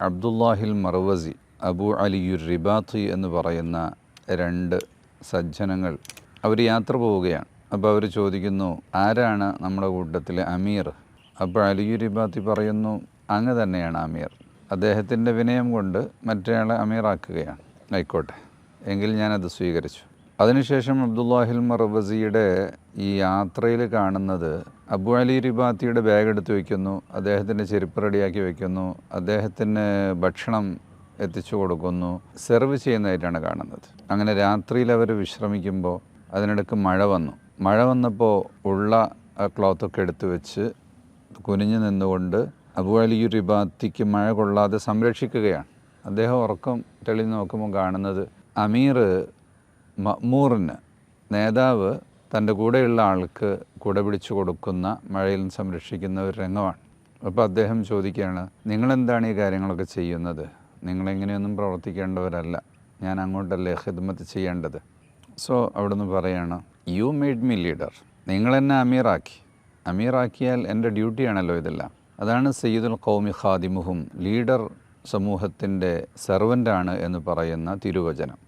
അബ്ദുല്ലാഹിൽ മർവസി അബു അലിയുർ റിബാത്തി എന്ന് പറയുന്ന രണ്ട് സജ്ജനങ്ങൾ അവർ യാത്ര പോവുകയാണ്. അപ്പോൾ അവർ ചോദിക്കുന്നു ആരാണ് നമ്മുടെ കൂട്ടത്തിലെ അമീർ? അപ്പോൾ അലിയുർ റിബാത്തി പറയുന്നു അങ്ങ് തന്നെയാണ് അമീർ. അദ്ദേഹത്തിന്റെ വിനയം കൊണ്ട് മറ്റേയാളെ അമീറാക്കുകയാണ്. ആയിക്കോട്ടെ. എങ്കിൽ ഞാനത് സ്വീകരിച്ചു. അതിനുശേഷം അബ്ദുല്ലാഹിൽ മറബസിയുടെ ഈ യാത്രയിൽ കാണുന്നത് അബു അലി റിബാത്തിയുടെ ബാഗ് എടുത്ത് വയ്ക്കുന്നു അദ്ദേഹത്തിന്റെ ചെരുപ്പ് റെഡിയാക്കി വയ്ക്കുന്നു അദ്ദേഹത്തിന് ഭക്ഷണം എത്തിച്ചു കൊടുക്കുന്നു സെർവ് ചെയ്യുന്നതായിട്ടാണ് കാണുന്നത്. അങ്ങനെ രാത്രിയിൽ അവർ വിശ്രമിക്കുമ്പോൾ അതിനിടയ്ക്ക് മഴ വന്നു. മഴ വന്നപ്പോൾ ഉള്ള ക്ലോത്തൊക്കെ എടുത്തു വെച്ച് കുനിഞ്ഞു നിന്നുകൊണ്ട് അബു അലി റിബാത്തിക്ക് മഴ കൊള്ളാതെ സംരക്ഷിക്കുകയാണ്. അദ്ദേഹം ഉറക്കം തെളിഞ്ഞ് നോക്കുമ്പോൾ കാണുന്നത് അമീർ മഅ്മൂറിന് നേതാവ് തന്റെ കൂടെയുള്ള ആൾക്ക് കുട പിടിച്ചു കൊടുക്കുന്ന മഴയിൽ സംരക്ഷിക്കുന്ന ഒരു രംഗമാണ്. അപ്പോൾ അദ്ദേഹം ചോദിക്കുകയാണ് നിങ്ങളെന്താണ് ഈ കാര്യങ്ങളൊക്കെ ചെയ്യുന്നത്? നിങ്ങളെങ്ങനെയൊന്നും പ്രവർത്തിക്കേണ്ടവരല്ല. ഞാൻ അങ്ങോട്ടല്ലേ ഹിദ്മത്ത് ചെയ്യേണ്ടത്? സോ അവിടുന്ന് പറയാണ് യു മെയ്ഡ് മീ ലീഡർ നിങ്ങളെന്നെ അമീറാക്കി. അമീറാക്കിയാൽ എന്റെ ഡ്യൂട്ടിയാണല്ലോ ഇതെല്ലാം. അതാണ് സയ്യിദുൽ കൗമി ഖാദിമുഹും ലീഡർ സമൂഹത്തിന്റെ സെർവന്റാണ് എന്ന് പറയുന്ന തിരുവചനം.